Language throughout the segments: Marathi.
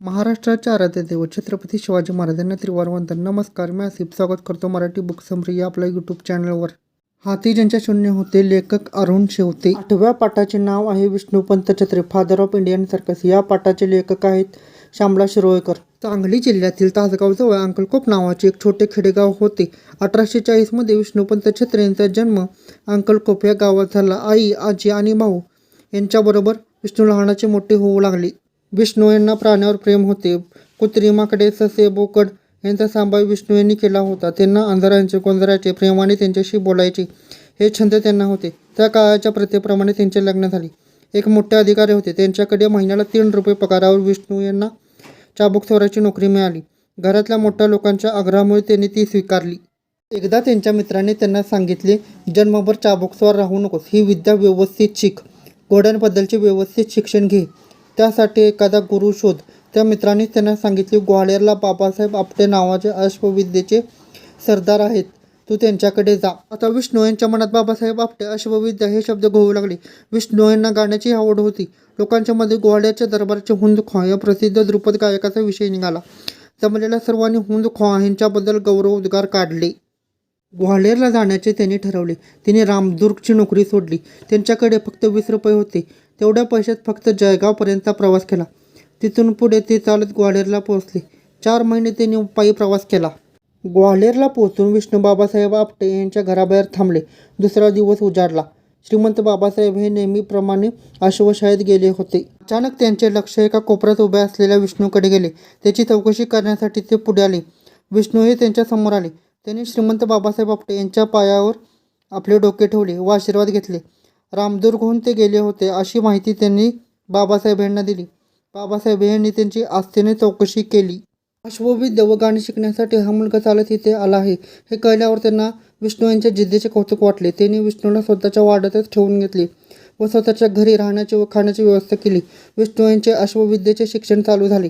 महाराष्ट्राचे आराध्य देव छत्रपती शिवाजी महाराजांना त्रिवारवंत नमस्कार मी आसिफ. स्वागत करतो मराठी बुक समरी या आपल्या यूट्यूब चॅनलवर हाती ज्यांच्या शून्य होते लेखक अरुण शेवते. आठव्या पाठाचे नाव आहे Vishnupant Chhatre. Father of Indian circus या पाठाचे लेखक आहेत श्यामला शिरोळकर. सांगली जिल्ह्यातील तासगावजवळ अंकलकोप नावाचे एक छोटे खेडेगाव होते. अठराशे चाळीसमध्ये विष्णुपंत छत्रे यांचा जन्म अंकलकोप या गावात झाला. आई आजी आणि भाऊ यांच्याबरोबर विष्णू लहानाचे मोठे होऊ लागले. विष्णू यांना प्राण्यावर प्रेम होते. कुत्री माकडे ससे बोकड यांचा सांभाळ विष्णू यांनी केला होता. त्यांना अंधारांचे गोंधळाचे प्रेमाने त्यांच्याशी बोलायचे हे छंद त्यांना होते. त्या काळाच्या प्रथेप्रमाणे त्यांचे लग्न झाले. एक मोठे अधिकारी होते. त्यांच्याकडे महिन्याला तीन रुपये पगारावर विष्णू यांना चाबूक चोराची नोकरी मिळाली. घरातल्या मोठ्या लोकांच्या आग्रहामुळे त्यांनी ती स्वीकारली. एकदा त्यांच्या मित्राने त्यांना सांगितले जन्मभर चाबुकस्वार राहू नकोस. ही विद्या व्यवस्थित शिक. घोड्यांबद्दलचे व्यवस्थित शिक्षण घे. त्यासाठी एखादा गुरु शोध. त्या मित्राने त्यांना सांगितले ग्वाल्हेरला बाबासाहेब आपटे नावाचे अश्वविद्येचे सरदार आहेत. तू त्यांच्याकडे जा. आता विष्णू यांच्या मनात बाबासाहेब आपटे अश्वविद्या हे शब्द घोळू लागले. विष्णू यांना गाण्याची आवड होती. लोकांच्या मध्ये ग्वाल्हेरच्या दरबारचे हुंद खॉ या प्रसिद्ध द्रुपद गायकाचा विषय निघाला. जमलेल्या सर्वांनी हुंद खॉ यांच्याबद्दल गौरव उद्गार काढले. ग्वाल्हेरला जाण्याचे त्यांनी ठरवले. तिने रामदुर्गची नोकरी सोडली. त्यांच्याकडे फक्त वीस रुपये होते. तेवढ्या पैशात फक्त जळगावपर्यंतचा प्रवास केला. तिथून पुढे ते चालत ग्वाल्हेरला पोहोचले. चार महिने त्यांनी पायी प्रवास केला. ग्वाल्हेरला पोहोचून विष्णू बाबासाहेब आपटे यांच्या घराबाहेर थांबले. दुसरा दिवस उजाडला. श्रीमंत बाबासाहेब हे नेहमीप्रमाणे आश्वशाळेत गेले होते. अचानक त्यांचे लक्ष एका कोपऱ्यात उभ्या असलेल्या विष्णूकडे गेले. त्याची चौकशी करण्यासाठी ते पुढे आले. विष्णू हे त्यांच्यासमोर आले. त्यांनी श्रीमंत बाबासाहेब आपटे यांच्या पायावर आपले डोके ठेवले व आशीर्वाद घेतले. रामदुर्गहून ते गेले होते अशी माहिती त्यांनी बाबासाहेब यांना दिली. बाबासाहेब यांनी त्यांची आस्थेने चौकशी केली. अश्वविद्य व गाणी शिकण्यासाठी हा मुलगा चालत इथे आला आहे. हे कळल्यावर त्यांना विष्णू यांच्या जिद्दीचे कौतुक वाटले. त्यांनी विष्णूला स्वतःच्या वाड्यातच ठेवून घेतले व स्वतःच्या घरी राहण्याची व खाण्याची व्यवस्था केली. विष्णू यांचे अश्वविद्येचे शिक्षण चालू झाले.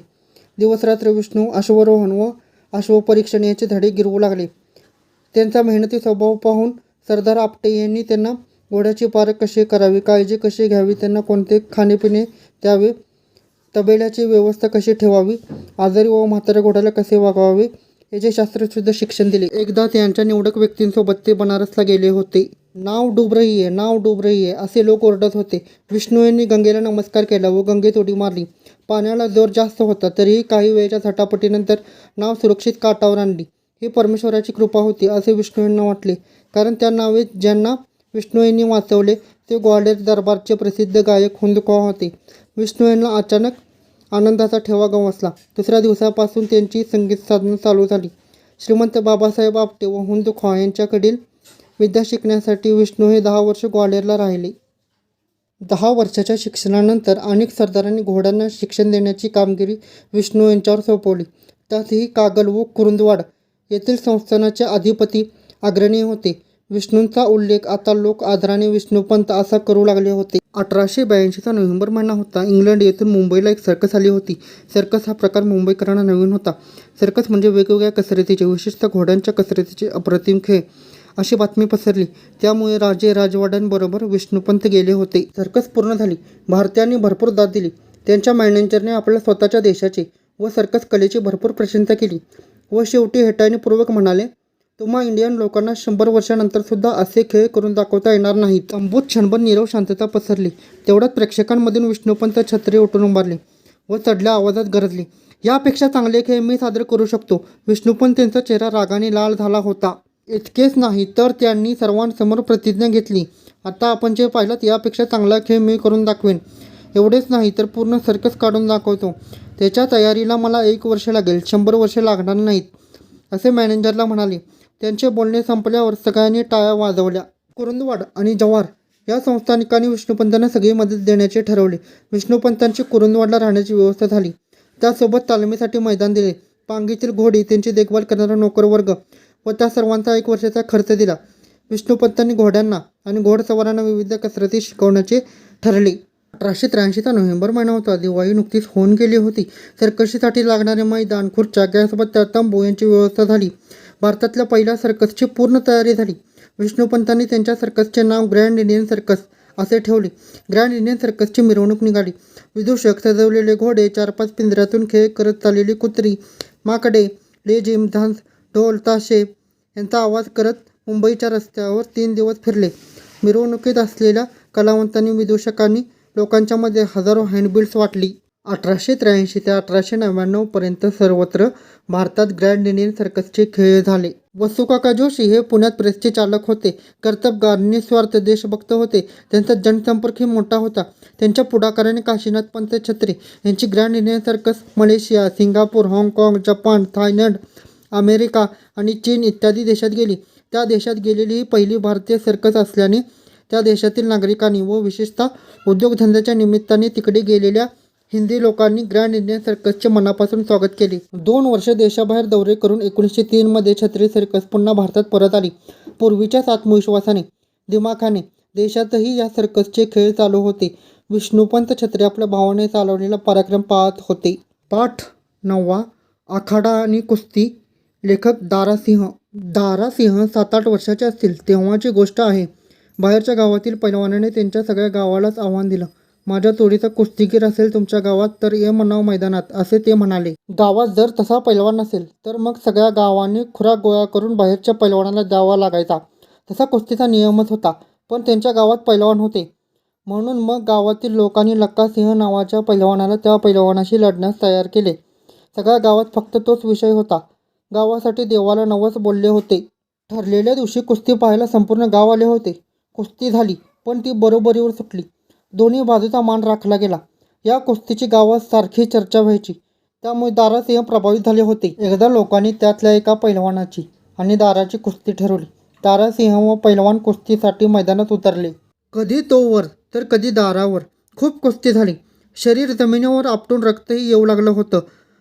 दिवसरात्र विष्णू अश्वरोहण व अश्वपरीक्षण याचे धडे गिरवू लागले. त्यांचा मेहनती स्वभाव पाहून सरदार आपटे यांनी त्यांना घोड्याची पारख कशी करावी काळजी कशी घ्यावी त्यांना कोणते खाणेपिणे द्यावे तबेल्याची व्यवस्था कशी ठेवावी आजारी व म्हाताऱ्या घोड्याला कसे वागवावे याचे शास्त्रशुद्ध शिक्षण दिले. एकदा त्यांच्या निवडक व्यक्तींसोबत ते बनारसला गेले होते. नाव डूब रही आहे नाव डूब रही आहे असे लोक ओरडत होते. विष्णू यांनी गंगेला नमस्कार केला व गंगेत उडी मारली. पाण्याला जोर जास्त होता तरीही काही वेळेच्या झटापटीनंतर नाव सुरक्षित काठावर आणली. ही परमेश्वराची कृपा होती असे विष्णू यांना वाटले. कारण त्या नावे ज्यांना विष्णू यांनी वाचवले ते ग्वाल्हेर दरबारचे प्रसिद्ध गायक हुंदकॉ होते. विष्णू यांना अचानक आनंदाचा ठेवा गवसला दुसऱ्या दिवसापासून त्यांची संगीत साधना चालू झाली. श्रीमंत बाबासाहेब आपटे व हुंद यांच्याकडील विद्या शिकण्यासाठी विष्णू हे दहा वर्ष ग्वाल्हेरला राहिले. दहा वर्षाच्या शिक्षणानंतर अनेक सरदारांनी घोड्यांना शिक्षण देण्याची कामगिरी विष्णू यांच्यावर सोपवली. त्यातही कागल व कुरुंदवाड येथील संस्थानाचे अधिपती अग्रणी होते. विष्णूंचा उल्लेख आता लोक आदराने विष्णूपंत असा करू लागले होते. अठराशे ब्याऐंशीचा नोव्हेंबर महिना होता. इंग्लंड येथून मुंबईला एक सर्कस आली होती. सर्कस हा प्रकार मुंबईकरांना नवीन होता. सर्कस म्हणजे वेगवेगळ्या कसरतीचे विशेषतः घोड्यांच्या कसरतीचे अप्रतिम खेळ. अशी बातमी पसरली. त्यामुळे राजे राजवाड्यांबरोबर विष्णुपंत गेले होते. सर्कस पूर्ण झाली. भारतीयांनी भरपूर दाद दिली. त्यांच्या मॅनेजरने आपल्या स्वतःच्या देशाचे व सर्कस कलेची भरपूर प्रशंसा केली. व शेवटी हेटाळणीपूर्वक म्हणाले तुम्हा इंडियन लोकांना शंभर वर्षानंतर सुद्धा असे खेळ करून दाखवता येणार नाहीत. तंबूत क्षणभर नीरव शांतता पसरली. तेवढ्यात प्रेक्षकांमधून विष्णुपंत छत्री उठून उभारले व चढल्या आवाजात गरजले. यापेक्षा चांगले खेळ मी सादर करू शकतो. विष्णुपंत त्यांचा चेहरा रागाने लाल झाला होता. इतकेच नाही तर त्यांनी सर्वांसमोर प्रतिज्ञा घेतली. आता आपण जे पाहिलं यापेक्षा चांगला खेळ मी करून दाखवेन. एवढेच नाही तर पूर्ण सर्कस काढून दाखवतो. त्याच्या तयारीला मला एक वर्ष लागेल शंभर वर्षे लागणार नाहीत असे मॅनेजरला म्हणाले. त्यांचे बोलणे संपल्यावर सगळ्यांनी टाळ्या वाजवल्या. कुरुंदवाड आणि जव्हार या संस्थानिकांनी विष्णुपंतांना सगळी मदत देण्याचे ठरवले. विष्णुपंतांची कुरुंदवाडला राहण्याची व्यवस्था झाली. त्यासोबत तालमीसाठी मैदान दिले. पांगीतील घोडी त्यांची देखभाल करणारा नोकरवर्ग व त्या सर्वांचा एक वर्षाचा खर्च दिला. विष्णुपंतांनी घोड्यांना आणि घोडसवारांना विविध कसरती शिकवण्याचे ठरले. अठराशे त्र्याऐंशीचा नोव्हेंबर महिना होता दिवाळी नुकतीच होऊन गेली होती. सर्कशीसाठी लागणारे मैदान खुर्च्या गॅसोबत त्या तंबू यांची व्यवस्था झाली. भारतातल्या पहिल्या सर्कसची पूर्ण तयारी झाली. विष्णुपंतांनी त्यांच्या सर्कसचे नाव ग्रँड इंडियन सर्कस असे ठेवले. ग्रँड इंडियन सर्कसची मिरवणूक निघाली. विदूषक सजवलेले घोडे चार पाच पिंजऱ्यातून खेळ करत चाललेली कुत्री माकडे लेझिम झांज ढोल ताशे यांचा आवाज करत मुंबईच्या रस्त्यावर तीन दिवस फिरले. मिरवणुकीत असलेल्या कलावंतांनी विदूषकांनी लोकांच्या मध्ये हजारो हँडबिल्स वाटली. अठराशे त्र्याऐंशी ते अठराशे नव्याण्णवपर्यंत सर्वत्र भारतात ग्रँड इंडियन सर्कसचे खेळ झाले. वसुकाका जोशी हे पुण्यात प्रेसचे चालक होते. कर्तबगार निस्वार्थ देशभक्त होते. त्यांचा जनसंपर्कही मोठा होता. त्यांच्या पुढाकाराने काशीनाथ पंत छत्री यांची grand Indian circus Malaysia Singapore हाँगकाँग जपान थायलंड अमेरिका आणि चीन इत्यादी देशात गेली. त्या देशात गेलेली ही पहिली भारतीय सर्कस असल्याने त्या देशातील नागरिकांनी व विशेषतः उद्योगधंद्याच्या निमित्ताने तिकडे गेलेल्या हिंदी लोकांनी ग्रँड इंडियन सर्कसचे मनापासून स्वागत केले. दोन वर्ष देशाबाहेर दौरे करून एकोणीसशे तीनमध्ये छत्री सर्कस पुन्हा भारतात परत आली. पूर्वीच्याच आत्मविश्वासाने दिमाखाने देशातही या सर्कसचे खेळ चालू होते. विष्णुपंत छत्री आपल्या भावाने चालवलेला पराक्रम पाहत होते. पाठ नववा आखाडा आणि कुस्ती लेखक दारासिंह दारासिंह सात आठ वर्षाचे असतील तेव्हाची गोष्ट आहे. बाहेरच्या गावातील पैलवानाने त्यांच्या सगळ्या गावालाच आव्हान दिलं. माझ्या तोडीचा कुस्तीगीर असेल तुमच्या गावात तर ये म्हणाव मैदानात असे ते म्हणाले. गावात जर तसा पैलवान नसेल तर मग सगळ्या गावांनी खुराक गोळा करून बाहेरच्या पैलवानाला द्यावा लागायचा. तसा कुस्तीचा नियमच होता पण त्यांच्या गावात पैलवान होते. म्हणून मग गावातील लोकांनी लक्कासिंह नावाच्या पैलवानाला त्या पैलवानाशी लढण्यास तयार केले. सगळ्या गावात फक्त तोच विषय होता. गावासाठी देवाला नवस बोलले होते. ठरलेल्या दिवशी कुस्ती पाहायला संपूर्ण गाव आले होते. कुस्ती झाली पण ती बरोबरीवर सुटली. दोन्ही बाजूचा मान राखला गेला. या कुस्तीची गावात सारखी चर्चा व्हायची. त्यामुळे दारासिंह प्रभावित झाले होते. एकदा लोकांनी त्यातल्या एका पैलवानाची आणि दाराची कुस्ती ठरवली. दारासिंह व पैलवान कुस्तीसाठी मैदानात उतरले. कधी तो वर तर कधी दारावर. खूप कुस्ती झाली. शरीर जमिनीवर आपटून रक्तही येऊ लागलं होतं.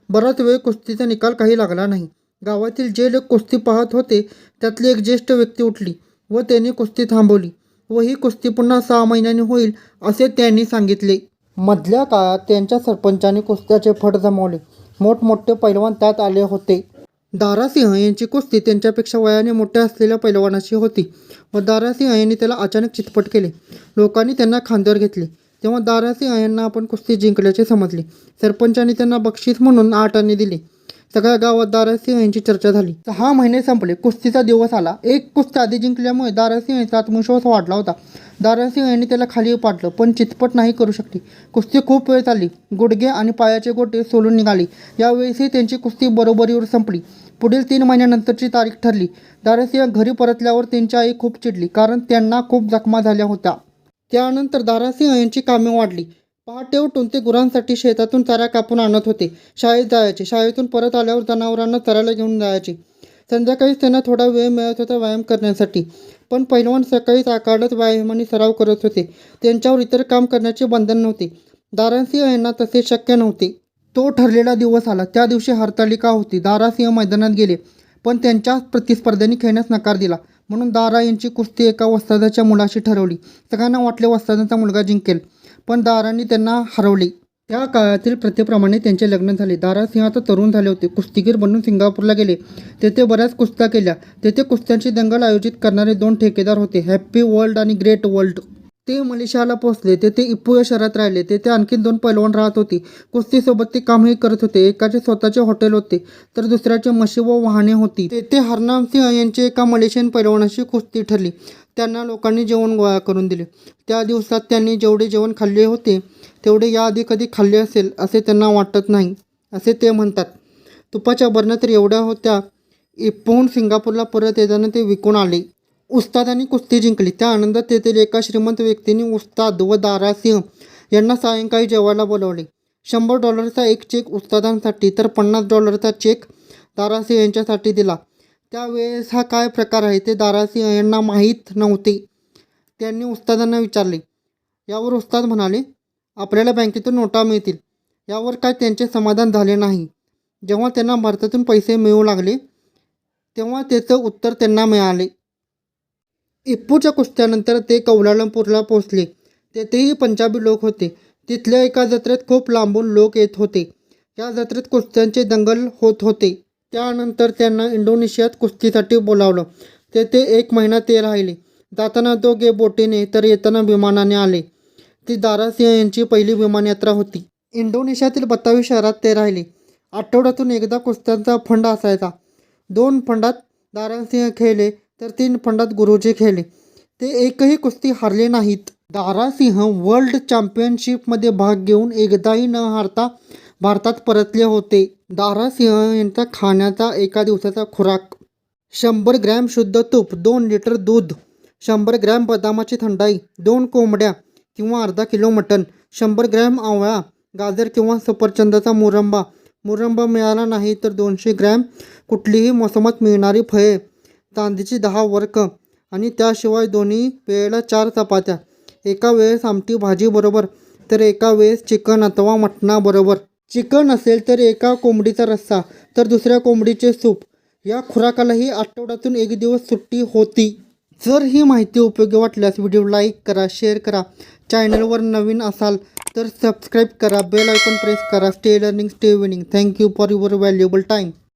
बराच वेळ कुस्तीचा निकाल काही लागला नाही. गावातील जे लोक कुस्ती पाहत होते त्यातली एक ज्येष्ठ व्यक्ती उठली व त्यांनी कुस्ती थांबवली व ही कुस्ती पुन्हा सहा महिन्यांनी होईल असे त्यांनी सांगितले. मधल्या काळात त्यांच्या सरपंचाने कुस्त्याचे फट जमवले. मोठमोठे पैलवान त्यात आले होते. दारासिंह यांची कुस्ती त्यांच्यापेक्षा वयाने मोठ्या असलेल्या पैलवानाशी होती व दारासिंह यांनी त्याला अचानक चितपट केले. लोकांनी त्यांना खांद्यावर घेतले. तेव्हा दारासिंह यांना आपण कुस्ती जिंकल्याचे समजले. सरपंचाने त्यांना बक्षीस म्हणून आठ आणे दिले. सगळ्या गावात दारासिंह यांची चर्चा झाली. सहा महिने संपले. कुस्तीचा दिवस आला. एक कुस्ती आधी जिंकल्यामुळे दारासिंह यांचा आत्मविश्वास वाढला होता. दारासिंह यांनी त्याला खाली पाडलं पण चितपट नाही करू शकली. कुस्ती खूप वेळ चालली. गुडघे आणि पायाचे गोटे सोलून निघाले. यावेळेसही त्यांची कुस्ती बरोबरीवर संपली. पुढील तीन महिन्यानंतरची तारीख ठरली. दारासिंह घरी परतल्यावर त्यांची आई खूप चिडली कारण त्यांना खूप जखमा झाल्या होत्या. त्यानंतर दारासिंह यांची कामे वाढली. पहाटे उठून ते गुरांसाठी शेतातून चारा कापून आणत होते. शाळेत जायचे. शाळेतून परत आल्यावर जनावरांना चरायला घेऊन जायचे. संध्याकाळीच त्यांना थोडा वेळ मिळत होता व्यायाम करण्यासाठी. पण पैलवान सकाळीच आकाडत व्यायामाने सराव करत होते. त्यांच्यावर इतर काम करण्याचे बंधन नव्हते. दारासिंह यांना तसे शक्य नव्हते. तो ठरलेला दिवस आला. त्या दिवशी हरतालिका होती. दारासिंह मैदानात गेले. पण त्यांच्या प्रतिस्पर्ध्यांनी खेळण्यास नकार दिला. म्हणून दारा यांची कुस्ती एका वस्तादाच्या मुलाशी ठरवली. सगळ्यांना वाटले वस्तादांचा मुलगा जिंकेल. पण दारांनी त्यांना हरवले. त्या काळातील प्रथेप्रमाणे त्यांचे लग्न झाले. दारासिंह आता तरुण झाले होते. कुस्तीगीर बनून सिंगापूरला गेले. तेथे बऱ्याच कुस्त्या केल्या. तेथे कुस्त्यांची दंगल आयोजित करणारे दोन ठेकेदार होते. हॅप्पी वर्ल्ड आणि ग्रेट वर्ल्ड ते मलेशियाला पोहोचले. तेथे इप्पू या शहरात राहिले. तेथे आणखी दोन पैलवान राहत होती. कुस्तीसोबत ते कामही करत होते. एकाचे स्वतःचे हॉटेल होते तर दुसऱ्याचे म्हशी व वाहने होती. तेथे हरनाम सिंह यांची एका मलेशियन पैलवानाशी कुस्ती ठरली. त्यांना लोकांनी जेवण गोळा करून दिले. त्या दिवसात त्यांनी जेवढे जेवण खाल्ले होते तेवढे याआधी कधी खाल्ले असेल असे त्यांना वाटत नाही असे ते म्हणतात. तुपाच्या बरण्या तर एवढ्या होत्या इप्पूहून सिंगापूरला परत येताना ते विकून आले. उस्तादांनी कुस्ती जिंकली. त्या आनंदात तेथील एका श्रीमंत व्यक्तीने उस्ताद व दारासिंह यांना सायंकाळी जेवायला बोलवले. शंभर डॉलरचा एक चेक उस्तादांसाठी तर पन्नास डॉलरचा चेक दारासिंह यांच्यासाठी दिला. त्यावेळेस हा काय प्रकार आहे ते दारासिंह यांना माहीत नव्हते. त्यांनी उस्तादांना विचारले. यावर उस्ताद म्हणाले आपल्याला बँकेतून नोटा मिळतील. यावर काय त्यांचे समाधान झाले नाही. जेव्हा त्यांना भारतातून पैसे मिळू लागले तेव्हा त्याचं उत्तर त्यांना मिळाले. इप्पूच्या कुस्त्यानंतर ते कौलालंपूरला पोहोचले. तेथेही पंजाबी लोक होते. तिथल्या एका जत्रेत खूप लांबून लोक येत होते. या जत्रेत कुस्त्यांचे दंगल होत होते. त्यानंतर त्यांना इंडोनेशियात कुस्तीसाठी बोलावलं. तेथे एक महिना ते राहिले. जाताना दोघे बोटीने तर येताना विमानाने आले. ती दारासिंह यांची पहिली विमानयात्रा होती. इंडोनेशियातील बतावी शहरात ते राहिले. आठवड्यातून एकदा कुस्त्यांचा फंड असायचा. दोन फंडात दारासिंह खेळले तर तीन फंडात गुरुजी खेळले. ते एकही कुस्ती हारले नाहीत. दारासिंह वर्ल्ड चॅम्पियनशिपमध्ये भाग घेऊन एकदाही न हारता भारतात परतले होते. दारासिंह यांचा खाण्याचा एका दिवसाचा खुराक. शंभर ग्रॅम शुद्ध तूप दोन लिटर दूध शंभर ग्रॅम बदामाची थंडाई दोन कोंबड्या किंवा अर्धा किलो मटण शंभर ग्रॅम आवळा गाजर किंवा सफरचंदाचा मुरंबा. मुरंबा मिळाला नाही तर दोनशे ग्रॅम कुठलीही मोसमात मिळणारी फळे चांदीची दहा वर्क आणि त्याशिवाय दोन्ही वेळेला चार चपात्या. एका वेळेस आमटी भाजी बरोबर तर एका वेळेस चिकन अथवा मटणाबरोबर. चिकन असेल तर एका कोंबडीचा रस्सा तर दुसऱ्या कोंबडीचे सूप. या खुराकालाही आठवड्यातून एक दिवस सुट्टी होती. जर ही माहिती उपयोगी वाटल्यास व्हिडिओ लाईक करा शेअर करा चॅनलवर नवीन असाल तर सबस्क्राईब करा बेल आयकॉन प्रेस करा. Stay learning stay winning. Thank you for your valuable time.